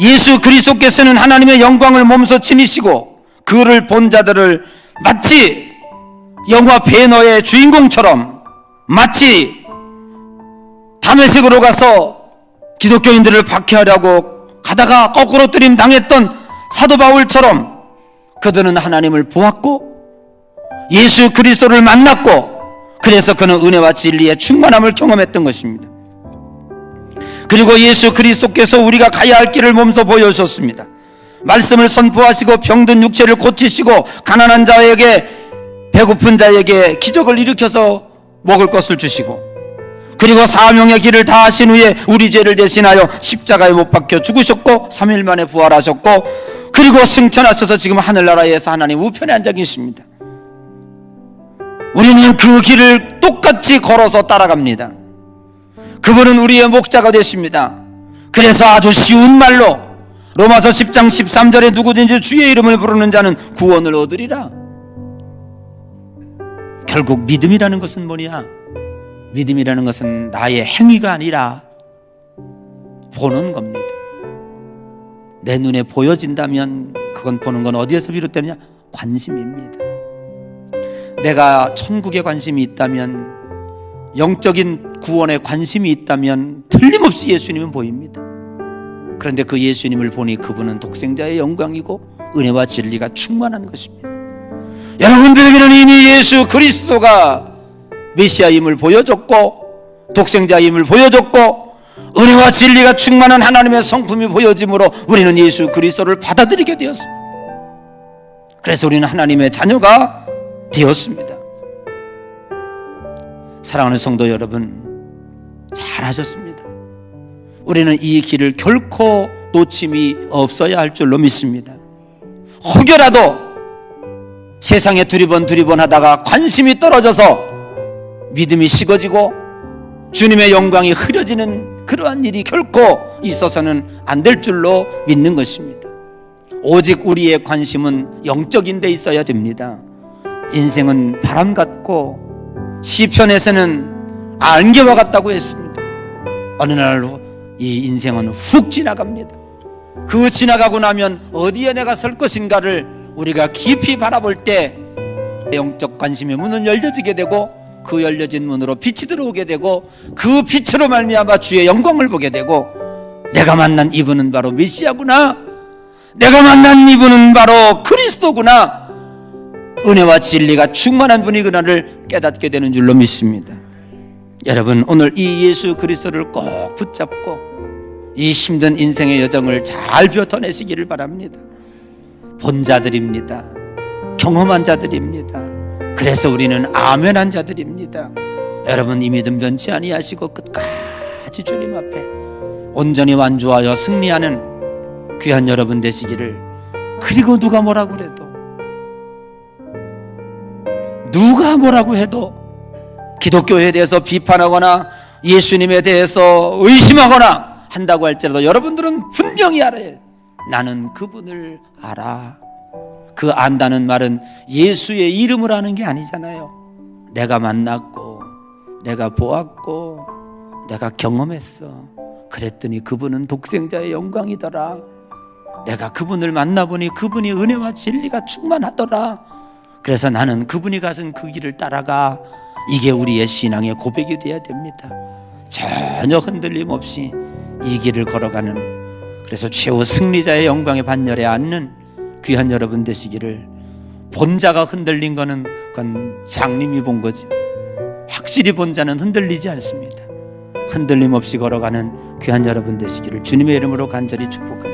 예수 그리스도께서는 하나님의 영광을 몸소 지니시고 그를 본 자들을 마치 영화 배너의 주인공처럼 마치 담에색으로 가서 기독교인들을 박해하려고 가다가 거꾸로 뜨림 당했던 사도 바울처럼 그들은 하나님을 보았고 예수 그리스도를 만났고 그래서 그는 은혜와 진리의 충만함을 경험했던 것입니다. 그리고 예수 그리스도께서 우리가 가야 할 길을 몸소 보여주셨습니다. 말씀을 선포하시고 병든 육체를 고치시고 가난한 자에게 배고픈 자에게 기적을 일으켜서 먹을 것을 주시고 그리고 사명의 길을 다 하신 후에 우리 죄를 대신하여 십자가에 못 박혀 죽으셨고 3일 만에 부활하셨고 그리고 승천하셔서 지금 하늘나라에서 하나님 우편에 앉아 계십니다. 우리는 그 길을 똑같이 걸어서 따라갑니다. 그분은 우리의 목자가 되십니다. 그래서 아주 쉬운 말로 로마서 10장 13절에 누구든지 주의 이름을 부르는 자는 구원을 얻으리라. 결국 믿음이라는 것은 뭐냐? 믿음이라는 것은 나의 행위가 아니라 보는 겁니다. 내 눈에 보여진다면 그건 보는 건 어디에서 비롯되느냐? 관심입니다. 내가 천국에 관심이 있다면 영적인 구원에 관심이 있다면 틀림없이 예수님은 보입니다. 그런데 그 예수님을 보니 그분은 독생자의 영광이고 은혜와 진리가 충만한 것입니다. 여러분들에게는 이미 예수 그리스도가 메시아임을 보여줬고 독생자임을 보여줬고 은혜와 진리가 충만한 하나님의 성품이 보여짐으로 우리는 예수 그리스도를 받아들이게 되었습니다. 그래서 우리는 하나님의 자녀가 되었습니다. 사랑하는 성도 여러분, 잘하셨습니다. 우리는 이 길을 결코 놓침이 없어야 할 줄로 믿습니다. 혹여라도 세상에 두리번 두리번 하다가 관심이 떨어져서 믿음이 식어지고 주님의 영광이 흐려지는 그러한 일이 결코 있어서는 안 될 줄로 믿는 것입니다. 오직 우리의 관심은 영적인 데 있어야 됩니다. 인생은 바람 같고 시편에서는 안개와 같다고 했습니다. 어느 날로 이 인생은 훅 지나갑니다. 그 지나가고 나면 어디에 내가 설 것인가를 우리가 깊이 바라볼 때 영적 관심의 문은 열려지게 되고 그 열려진 문으로 빛이 들어오게 되고 그 빛으로 말미암아 주의 영광을 보게 되고 내가 만난 이분은 바로 메시아구나 내가 만난 이분은 바로 그리스도구나 은혜와 진리가 충만한 분이 그날을 깨닫게 되는 줄로 믿습니다. 여러분 오늘 이 예수 그리스도를 꼭 붙잡고 이 힘든 인생의 여정을 잘 벼터내시기를 바랍니다. 본 자들입니다. 경험한 자들입니다. 그래서 우리는 아멘한 자들입니다. 여러분 이 믿음 변치 아니하시고 끝까지 주님 앞에 온전히 완주하여 승리하는 귀한 여러분 되시기를 그리고 누가 뭐라고 그래도 누가 뭐라고 해도 기독교에 대해서 비판하거나 예수님에 대해서 의심하거나 한다고 할지라도 여러분들은 분명히 알아요. 나는 그분을 알아. 그 안다는 말은 예수의 이름을 아는 게 아니잖아요. 내가 만났고, 내가 보았고, 내가 경험했어. 그랬더니 그분은 독생자의 영광이더라. 내가 그분을 만나보니 그분이 은혜와 진리가 충만하더라. 그래서 나는 그분이 가신 그 길을 따라가 이게 우리의 신앙의 고백이 되어야 됩니다. 전혀 흔들림 없이 이 길을 걸어가는 그래서 최후 승리자의 영광의 반열에 앉는 귀한 여러분 되시기를 본 자가 흔들린 거는 그건 장님이 본 거죠. 확실히 본 자는 흔들리지 않습니다. 흔들림 없이 걸어가는 귀한 여러분 되시기를 주님의 이름으로 간절히 축복합니다.